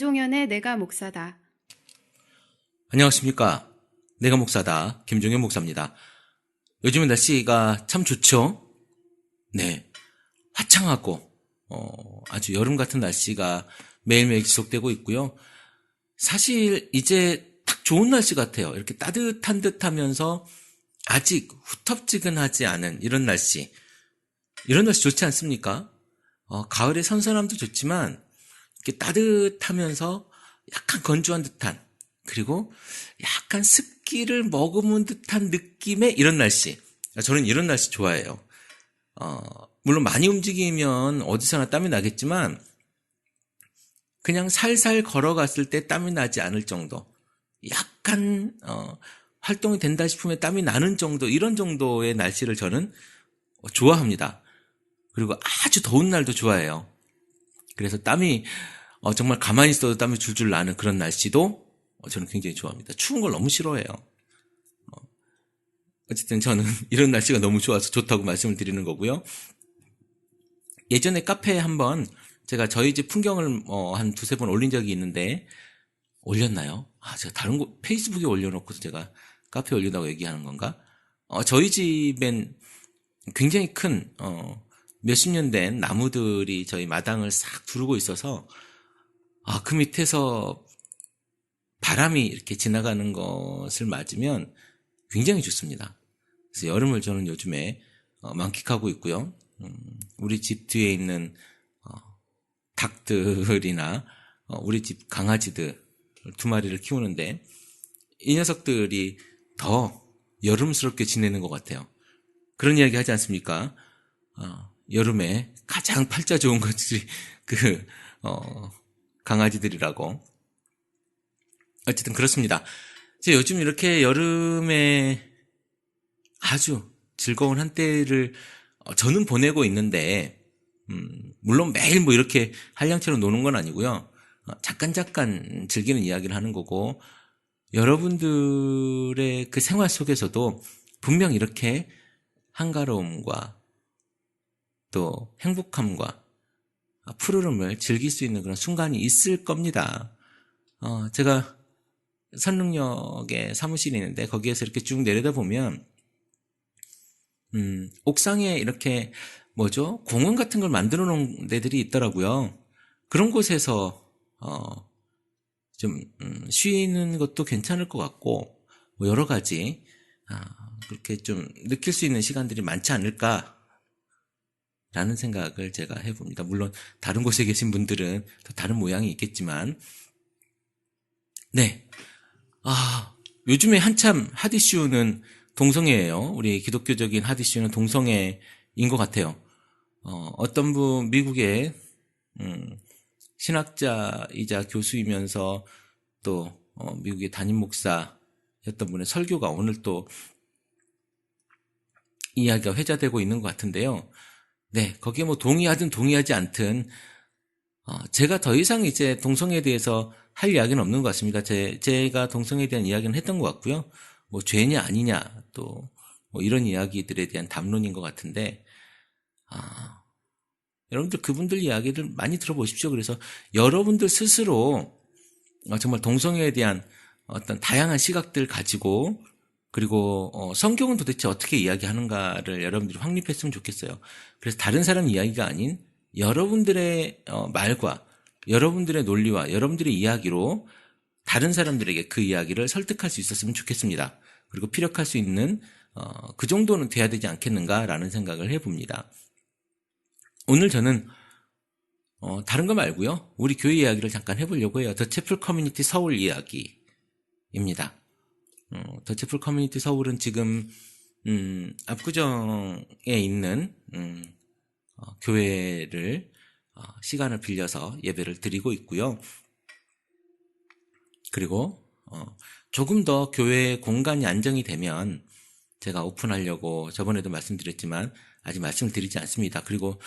김종현의 내가 목사다. 안녕하십니까. 내가 목사다. 김종현 목사입니다. 요즘은 날씨가 참 좋죠? 네. 화창하고, 어, 아주 여름 같은 날씨가 매일매일 지속되고 있고요. 사실 이제 딱 좋은 날씨 같아요. 이렇게 따뜻한 듯 하면서 아직 후텁지근하지 않은 이런 날씨. 이런 날씨 좋지 않습니까? 어, 가을의 선선함도 좋지만, 이렇게 따뜻하면서 약간 건조한 듯한, 그리고 약간 습기를 머금은 듯한 느낌의 이런 날씨. 저는 이런 날씨 좋아해요. 어, 물론 많이 움직이면 어디서나 땀이 나겠지만, 그냥 살살 걸어갔을 때 땀이 나지 않을 정도. 약간, 어, 활동이 된다 싶으면 땀이 나는 정도, 이런 정도의 날씨를 저는 좋아합니다. 그리고 아주 더운 날도 좋아해요. 그래서 땀이, 어, 정말 가만히 있어도 땀이 줄줄 나는 그런 날씨도 어, 저는 굉장히 좋아합니다. 추운 걸 너무 싫어해요. 어, 어쨌든 저는 이런 날씨가 너무 좋아서 좋다고 말씀을 드리는 거고요. 예전에 카페에 한번 제가 저희 집 풍경을 어, 한 두세 번 올린 적이 있는데 올렸나요? 아, 제가 다른 곳 페이스북에 올려놓고서 제가 카페에 올린다고 얘기하는 건가? 어, 저희 집엔 굉장히 큰 어, 몇십 년 된 나무들이 저희 마당을 싹 두르고 있어서 아, 그 밑에서 바람이 이렇게 지나가는 것을 맞으면 굉장히 좋습니다. 그래서 여름을 저는 요즘에 어, 만끽하고 있고요. 음, 우리 집 뒤에 있는 어, 닭들이나 어, 우리 집 강아지들 두 마리를 키우는데 이 녀석들이 더 여름스럽게 지내는 것 같아요. 그런 이야기 하지 않습니까? 어, 여름에 가장 팔자 좋은 것들이 그 어, 강아지들이라고. 어쨌든 그렇습니다. 이제 요즘 이렇게 여름에 아주 즐거운 한때를 어, 저는 보내고 있는데, 음, 물론 매일 뭐 이렇게 한량처럼 노는 건 아니고요. 어, 잠깐 잠깐 즐기는 이야기를 하는 거고, 여러분들의 그 생활 속에서도 분명 이렇게 한가로움과 또 행복함과 푸르름을 즐길 수 있는 그런 순간이 있을 겁니다. 어, 제가 선릉역에 사무실이 있는데 거기에서 이렇게 쭉 내려다 보면 음, 옥상에 이렇게 뭐죠? 공원 같은 걸 만들어 놓은 데들이 있더라고요. 그런 곳에서 어, 좀 음, 쉬는 것도 괜찮을 것 같고 뭐 여러 가지 아, 그렇게 좀 느낄 수 있는 시간들이 많지 않을까 라는 생각을 제가 해봅니다. 물론 다른 곳에 계신 분들은 또 다른 모양이 있겠지만 네. 아, 요즘에 한참 핫이슈는 동성애예요. 우리 기독교적인 핫이슈는 동성애인 것 같아요. 어, 어떤 분 미국의 음, 신학자이자 교수이면서 또 어, 미국의 담임 목사였던 분의 설교가 오늘 또 이야기가 회자되고 있는 것 같은데요. 네, 거기에 뭐 동의하든 동의하지 않든 어, 제가 더 이상 이제 동성애에 대해서 할 이야기는 없는 것 같습니다. 제, 제가 동성애에 대한 이야기는 했던 것 같고요. 뭐 죄냐 아니냐 또 뭐 이런 이야기들에 대한 담론인 것 같은데 아, 여러분들 그분들 이야기를 많이 들어보십시오. 그래서 여러분들 스스로 어, 정말 동성애에 대한 어떤 다양한 시각들 가지고 그리고 어, 성경은 도대체 어떻게 이야기하는가를 여러분들이 확립했으면 좋겠어요. 그래서 다른 사람 이야기가 아닌 여러분들의 어, 말과 여러분들의 논리와 여러분들의 이야기로 다른 사람들에게 그 이야기를 설득할 수 있었으면 좋겠습니다. 그리고 피력할 수 있는 어, 그 정도는 돼야 되지 않겠는가라는 생각을 해봅니다. 오늘 저는 어, 다른 거 말고요. 우리 교회 이야기를 잠깐 해보려고 해요. 더 채플 커뮤니티 서울 이야기입니다. 어, 더 채플 커뮤니티 서울은 지금 음, 압구정에 있는 음, 어, 교회를 어, 시간을 빌려서 예배를 드리고 있고요. 그리고 어, 조금 더 교회 공간이 안정이 되면 제가 오픈하려고 저번에도 말씀드렸지만 아직 말씀을 드리지 않습니다. 그리고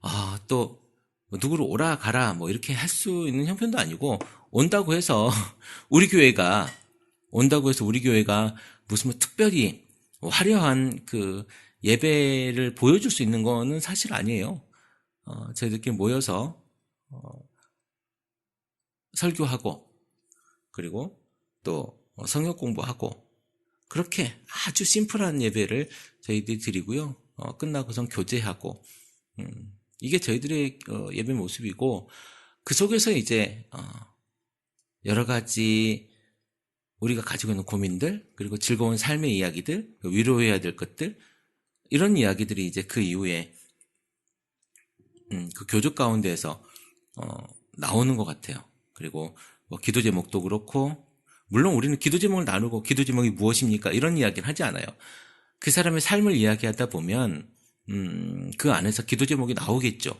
아, 또 누구를 오라 가라 뭐 이렇게 할 수 있는 형편도 아니고 온다고 해서 우리 교회가 온다고 해서 우리 교회가 무슨 뭐 특별히 화려한 그 예배를 보여줄 수 있는 거는 사실 아니에요. 어, 저희들끼리 모여서 어, 설교하고 그리고 또 성역 공부하고 그렇게 아주 심플한 예배를 저희들이 드리고요. 어, 끝나고선 교제하고 음, 이게 저희들의 어, 예배 모습이고 그 속에서 이제 어, 여러 가지 우리가 가지고 있는 고민들 그리고 즐거운 삶의 이야기들 위로해야 될 것들 이런 이야기들이 이제 그 이후에 음, 그 교족 가운데에서 어, 나오는 것 같아요. 그리고 뭐 기도 제목도 그렇고 물론 우리는 기도 제목을 나누고 기도 제목이 무엇입니까 이런 이야기를 하지 않아요. 그 사람의 삶을 이야기하다 보면 음, 그 안에서 기도 제목이 나오겠죠.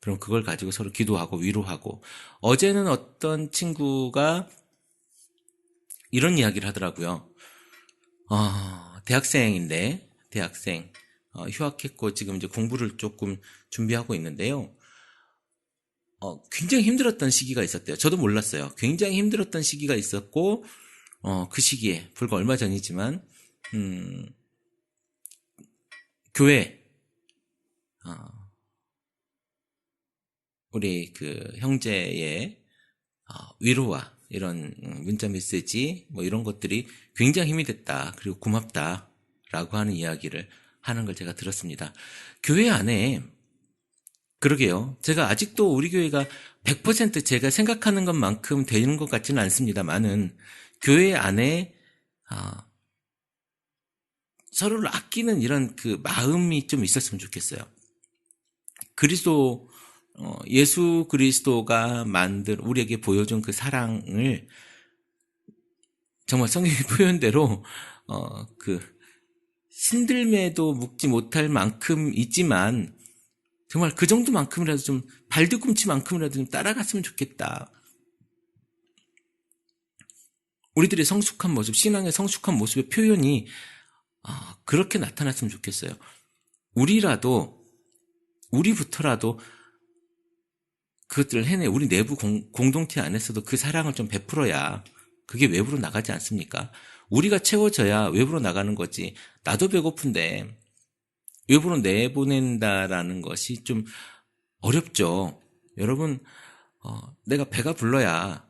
그럼 그걸 가지고 서로 기도하고 위로하고 어제는 어떤 친구가 이런 이야기를 하더라고요. 어, 대학생인데 대학생 어, 휴학했고 지금 이제 공부를 조금 준비하고 있는데요. 어, 굉장히 힘들었던 시기가 있었대요. 저도 몰랐어요. 굉장히 힘들었던 시기가 있었고, 어, 그 시기에, 불과 얼마 전이지만, 음, 교회, 어, 우리 그 형제의 어, 위로와 이런 문자 메시지, 뭐 이런 것들이 굉장히 힘이 됐다. 그리고 고맙다. 라고 하는 이야기를 하는 걸 제가 들었습니다. 교회 안에 그러게요. 제가 아직도 우리 교회가 100% 제가 생각하는 것만큼 되는 것 같지는 않습니다만은 교회 안에 아, 서로를 아끼는 이런 그 마음이 좀 있었으면 좋겠어요. 그리스도 어, 예수 그리스도가 만든 우리에게 보여준 그 사랑을 정말 성경의 표현대로 어, 그 신들매도 묵지 못할 만큼 있지만 정말 그 정도만큼이라도 좀 발뒤꿈치만큼이라도 좀 따라갔으면 좋겠다. 우리들의 성숙한 모습, 신앙의 성숙한 모습의 표현이 아, 그렇게 나타났으면 좋겠어요. 우리라도 우리부터라도 그것들을 해내 우리 내부 공, 공동체 안에서도 그 사랑을 좀 베풀어야 그게 외부로 나가지 않습니까? 우리가 채워져야 외부로 나가는 거지. 나도 배고픈데 외부로 내보낸다라는 것이 좀 어렵죠. 여러분, 어, 내가 배가 불러야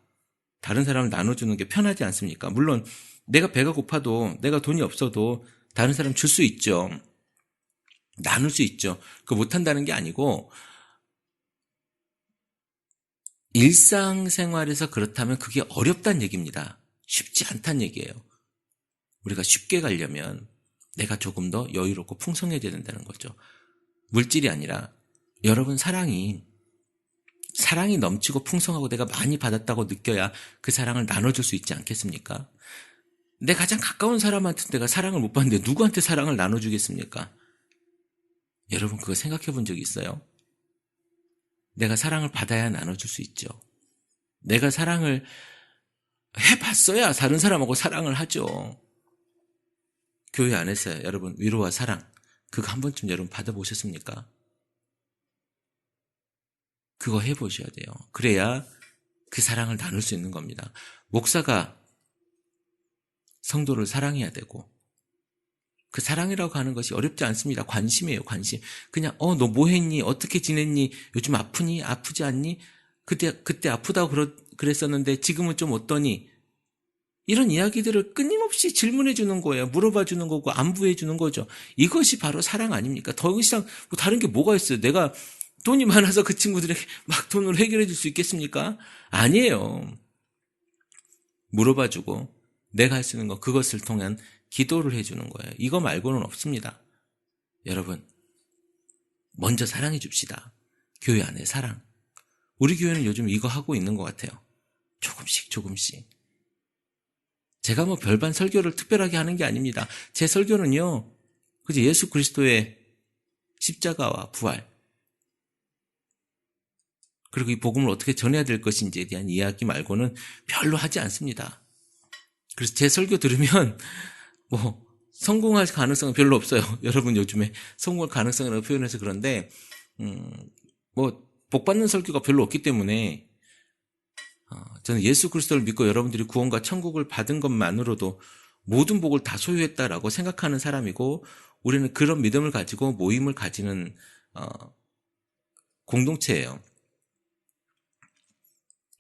다른 사람을 나눠주는 게 편하지 않습니까? 물론 내가 배가 고파도 내가 돈이 없어도 다른 사람 줄 수 있죠. 나눌 수 있죠. 그거 못한다는 게 아니고 일상생활에서 그렇다면 그게 어렵다는 얘기입니다. 쉽지 않다는 얘기예요. 우리가 쉽게 가려면 내가 조금 더 여유롭고 풍성해져야 된다는 거죠. 물질이 아니라 여러분 사랑이 사랑이 넘치고 풍성하고 내가 많이 받았다고 느껴야 그 사랑을 나눠줄 수 있지 않겠습니까? 내 가장 가까운 사람한테 내가 사랑을 못 받는데 누구한테 사랑을 나눠주겠습니까? 여러분 그거 생각해 본 적 있어요? 내가 사랑을 받아야 나눠줄 수 있죠. 내가 사랑을 해봤어야 다른 사람하고 사랑을 하죠. 교회 안에서 여러분 위로와 사랑 그거 한 번쯤 여러분 받아보셨습니까? 그거 해보셔야 돼요. 그래야 그 사랑을 나눌 수 있는 겁니다. 목사가 성도를 사랑해야 되고 그 사랑이라고 하는 것이 어렵지 않습니다. 관심이에요, 관심. 그냥 어 너 뭐 했니? 어떻게 지냈니? 요즘 아프니? 아프지 않니? 그때 그때 아프다고 그러, 그랬었는데 지금은 좀 어떠니? 이런 이야기들을 끊임없이 질문해 주는 거예요. 물어봐 주는 거고 안부해 주는 거죠. 이것이 바로 사랑 아닙니까? 더 이상 뭐 다른 게 뭐가 있어요? 내가 돈이 많아서 그 친구들에게 막 돈으로 해결해 줄 수 있겠습니까? 아니에요. 물어봐 주고 내가 할 수 있는 거 그것을 통한 기도를 해 주는 거예요. 이거 말고는 없습니다. 여러분 먼저 사랑해 줍시다. 교회 안에 사랑. 우리 교회는 요즘 이거 하고 있는 것 같아요. 조금씩 조금씩. 제가 뭐 별반 설교를 특별하게 하는 게 아닙니다. 제 설교는요, 그지 예수 그리스도의 십자가와 부활, 그리고 이 복음을 어떻게 전해야 될 것인지에 대한 이야기 말고는 별로 하지 않습니다. 그래서 제 설교 들으면 뭐 성공할 가능성은 별로 없어요. 여러분 요즘에 성공할 가능성이라고 표현해서 그런데 음, 뭐 복 받는 설교가 별로 없기 때문에 어, 저는 예수 그리스도를 믿고 여러분들이 구원과 천국을 받은 것만으로도 모든 복을 다 소유했다라고 생각하는 사람이고 우리는 그런 믿음을 가지고 모임을 가지는 어, 공동체예요.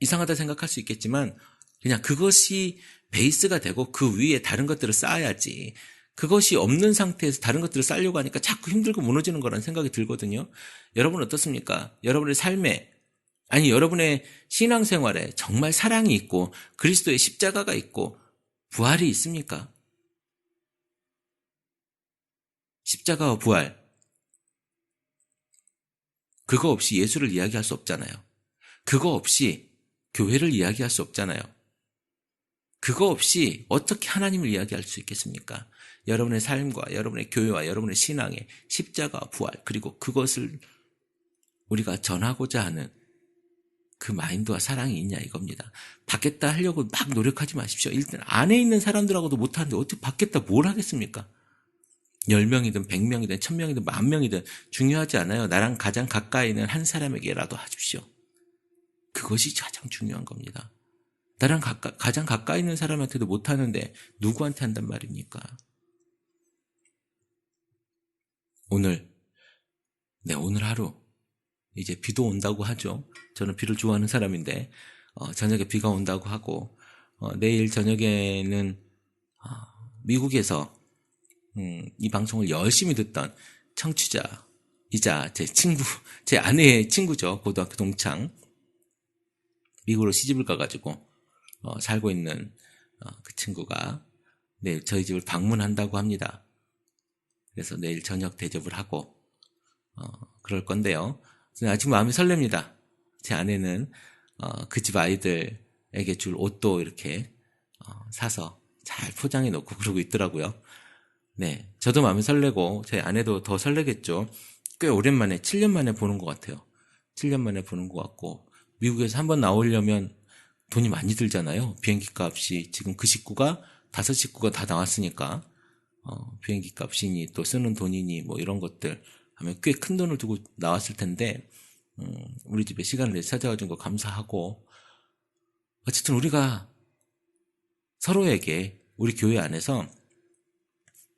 이상하다 생각할 수 있겠지만 그냥 그것이 베이스가 되고 그 위에 다른 것들을 쌓아야지. 그것이 없는 상태에서 다른 것들을 쌓으려고 하니까 자꾸 힘들고 무너지는 거라는 생각이 들거든요. 여러분 어떻습니까? 여러분의 삶에 아니 여러분의 신앙생활에 정말 사랑이 있고 그리스도의 십자가가 있고 부활이 있습니까? 십자가와 부활 그거 없이 예수를 이야기할 수 없잖아요. 그거 없이 교회를 이야기할 수 없잖아요. 그거 없이 어떻게 하나님을 이야기할 수 있겠습니까? 여러분의 삶과 여러분의 교회와 여러분의 신앙의 십자가 부활 그리고 그것을 우리가 전하고자 하는 그 마인드와 사랑이 있냐 이겁니다. 받겠다 하려고 막 노력하지 마십시오. 일단 안에 있는 사람들하고도 못하는데 어떻게 받겠다 뭘 하겠습니까? 10명이든 100명이든 1000명이든 만명이든 중요하지 않아요. 나랑 가장 가까이 있는 한 사람에게라도 하십시오. 그것이 가장 중요한 겁니다. 나랑 가까, 가장 가까이 있는 사람한테도 못하는데 누구한테 한단 말입니까? 오늘, 네, 오늘 하루, 이제 비도 온다고 하죠. 저는 비를 좋아하는 사람인데, 어, 저녁에 비가 온다고 하고, 어, 내일 저녁에는, 어, 미국에서, 음, 이 방송을 열심히 듣던 청취자이자 제 친구, 제 아내의 친구죠. 고등학교 동창. 미국으로 시집을 가가지고, 어, 살고 있는, 어, 그 친구가, 내일 저희 집을 방문한다고 합니다. 그래서 내일 저녁 대접을 하고 어, 그럴 건데요. 아직 마음이 설렙니다. 제 아내는 어, 그집 아이들에게 줄 옷도 이렇게 어, 사서 잘 포장해 놓고 그러고 있더라고요. 네, 저도 마음이 설레고 제 아내도 더 설레겠죠. 꽤 오랜만에 7년 만에 보는 것 같아요. 7년 만에 보는 것 같고 미국에서 한번 나오려면 돈이 많이 들잖아요. 비행기 값이 지금 그 식구가 다섯 식구가 다 나왔으니까 어, 비행기 값이니 또 쓰는 돈이니 뭐 이런 것들 하면 꽤 큰 돈을 두고 나왔을 텐데 음, 우리 집에 시간을 내서 찾아와 준 거 감사하고 어쨌든 우리가 서로에게 우리 교회 안에서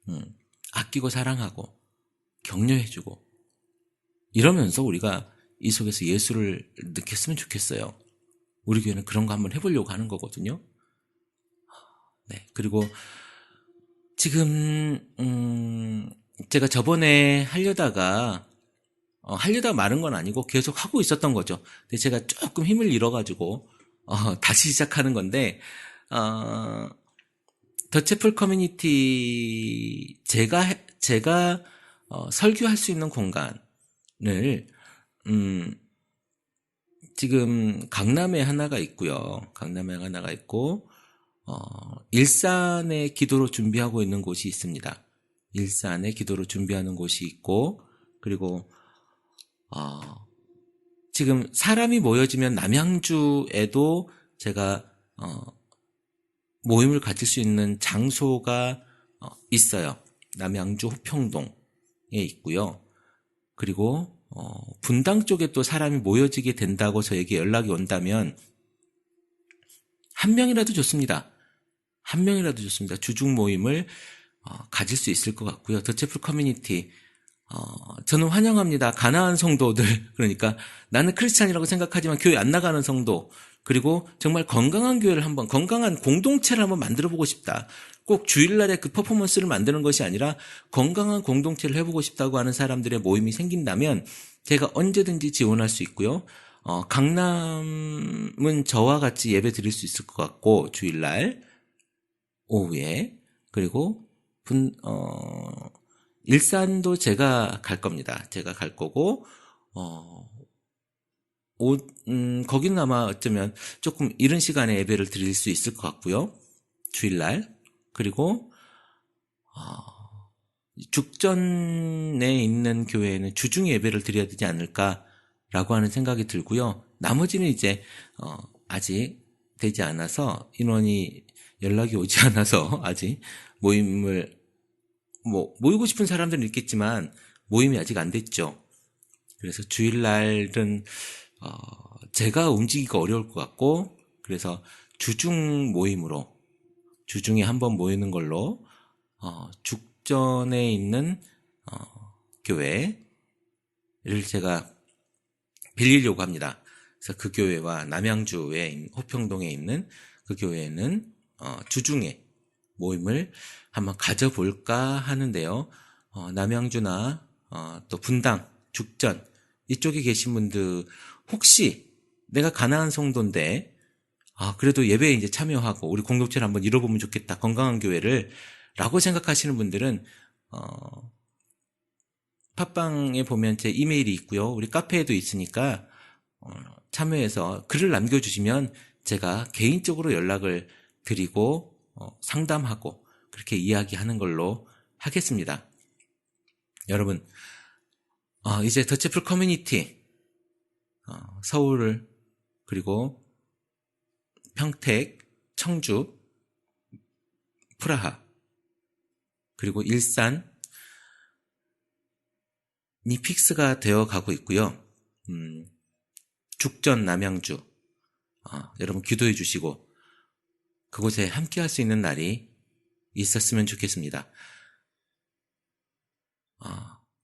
음, 아끼고 사랑하고 격려해주고 이러면서 우리가 이 속에서 예수를 느꼈으면 좋겠어요. 우리 교회는 그런 거 한번 해보려고 하는 거거든요. 네 그리고 지금 음 제가 저번에 하려다가 어, 하려다 마른 건 아니고 계속 하고 있었던 거죠. 근데 제가 조금 힘을 잃어가지고 어, 다시 시작하는 건데 어, 더체플 커뮤니티 제가 해- 제가 어, 설교할 수 있는 공간을 음, 지금 강남에 하나가 있고요. 강남에 하나가 있고 어, 일산에 기도로 준비하고 있는 곳이 있습니다. 일산에 기도로 준비하는 곳이 있고, 그리고, 어, 지금 사람이 모여지면 남양주에도 제가, 어, 모임을 가질 수 있는 장소가 어, 있어요. 남양주 호평동에 있고요. 그리고, 어, 분당 쪽에 또 사람이 모여지게 된다고 저에게 연락이 온다면, 한 명이라도 좋습니다. 한 명이라도 좋습니다. 주중 모임을 어, 가질 수 있을 것 같고요. 더체플 커뮤니티 어, 저는 환영합니다. 가나안 성도들 그러니까 나는 크리스찬이라고 생각하지만 교회 안 나가는 성도 그리고 정말 건강한 교회를 한번 건강한 공동체를 한번 만들어 보고 싶다. 꼭 주일날에 그 퍼포먼스를 만드는 것이 아니라 건강한 공동체를 해보고 싶다고 하는 사람들의 모임이 생긴다면 제가 언제든지 지원할 수 있고요. 어, 강남은 저와 같이 예배 드릴 수 있을 것 같고 주일날 오후에 그리고 분, 어, 일산도 제가 갈 겁니다. 제가 갈 거고, 어, 오, 음, 거기는 아마 어쩌면 조금 이른 시간에 예배를 드릴 수 있을 것 같고요. 주일날. 그리고, 어, 죽전에 있는 교회에는 주중 예배를 드려야 되지 않을까라고 하는 생각이 들고요. 나머지는 이제, 어, 아직 되지 않아서 인원이 연락이 오지 않아서 아직 모임을 뭐 모이고 싶은 사람들은 있겠지만 모임이 아직 안 됐죠. 그래서 주일날은 어, 제가 움직이기가 어려울 것 같고 그래서 주중 모임으로 주중에 한 번 모이는 걸로 어, 죽전에 있는 어, 교회를 제가 빌리려고 합니다. 그래서 그 교회와 남양주에 호평동에 있는 그 교회는 어, 주중에 모임을 한번 가져볼까 하는데요. 어, 남양주나 어, 또 분당, 죽전 이쪽에 계신 분들 혹시 내가 가난한 성도인데 아 그래도 예배에 이제 참여하고 우리 공동체를 한번 이뤄보면 좋겠다 건강한 교회를 라고 생각하시는 분들은 어, 팟빵에 보면 제 이메일이 있고요. 우리 카페에도 있으니까 어, 참여해서 글을 남겨주시면 제가 개인적으로 연락을 드리고 어, 상담하고 그렇게 이야기하는 걸로 하겠습니다. 여러분, 어, 이제 더체플 커뮤니티 어, 서울 그리고 평택, 청주, 프라하 그리고 일산 이 픽스가 되어 가고 있고요. 음, 죽전 남양주 어, 여러분 기도해 주시고 그곳에 함께 할 수 있는 날이 있었으면 좋겠습니다. 어,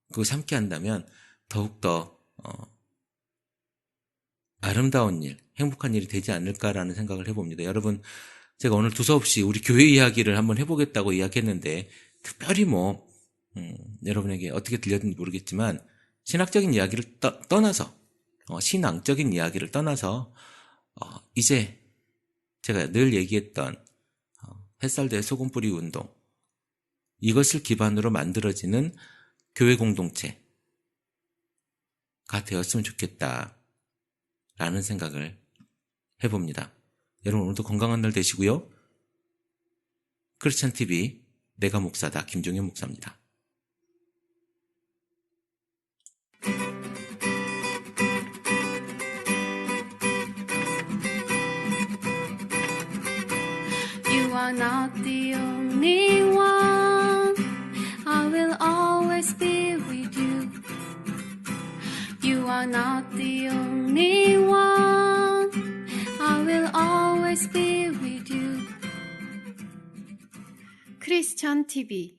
그곳에 함께 한다면 더욱더 어, 아름다운 일, 행복한 일이 되지 않을까라는 생각을 해봅니다. 여러분, 제가 오늘 두서없이 우리 교회 이야기를 한번 해보겠다고 이야기했는데, 특별히 뭐, 음, 여러분에게 어떻게 들렸는지 모르겠지만, 신학적인 이야기를 떠, 떠나서, 어, 신앙적인 이야기를 떠나서, 어, 이제 제가 늘 얘기했던, 어, 햇살 대 소금 뿌리 운동, 이것을 기반으로 만들어지는 교회 공동체가 되었으면 좋겠다. 라는 생각을 해봅니다. 여러분 오늘도 건강한 날 되시고요. 크리스찬 TV 내가 목사다 김종현 목사입니다. Are not. are not the only one. I will always be with you. 크리스천 TV